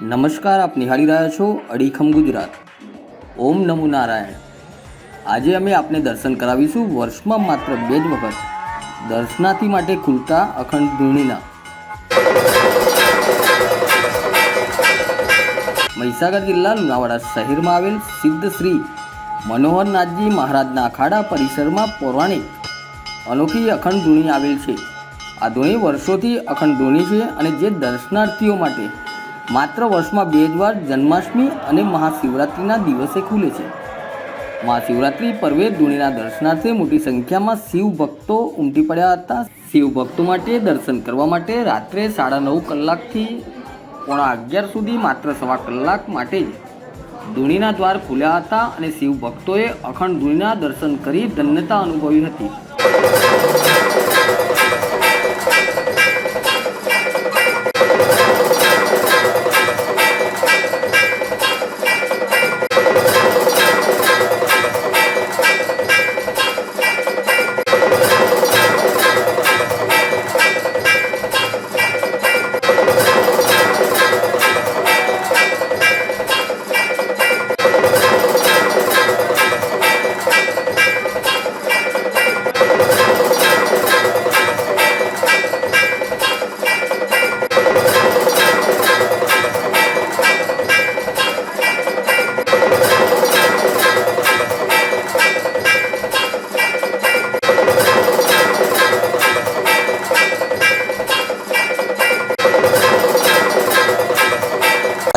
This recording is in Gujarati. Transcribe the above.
નમસ્કાર, આપ નિહાળી રહ્યા છો અડીખમ ગુજરાત. ઓમ નમો નારાયણ. આજે અમે આપને દર્શન કરાવીશું વર્ષમાં માત્ર બે જ વખત. દર્શનાથી માટે ખુલતા અખંડ ધૂણીના મહીસાગર જિલ્લા લુણાવાડા શહેરમાં આવેલ સિદ્ધ શ્રી મનોહરનાથજી મહારાજના અખાડા પરિસરમાં પૌરાણિક અનોખી અખંડ ધૂણી આવેલ છે. આ ધૂણી વર્ષોથી અખંડ ધૂણી છે અને જે દર્શનાર્થીઓ માટે માત્ર વર્ષમાં બે જ વાર જન્માષ્ટમી અને મહાશિવરાત્રિના દિવસે ખુલે છે. મહાશિવરાત્રિ પર્વે ધૂણીના દર્શનાર્થે મોટી સંખ્યામાં શિવ ભક્તો ઉમટી પડ્યા હતા. શિવ ભક્તો માટે દર્શન કરવા માટે રાત્રે સાડા નવ કલાકથી પોણા અગિયાર સુધી માત્ર સવા કલાક માટે જ ધૂણીના દ્વાર ખુલ્યા હતા અને શિવ ભક્તોએ અખંડ ધૂણીના દર્શન કરી ધન્યતા અનુભવી હતી.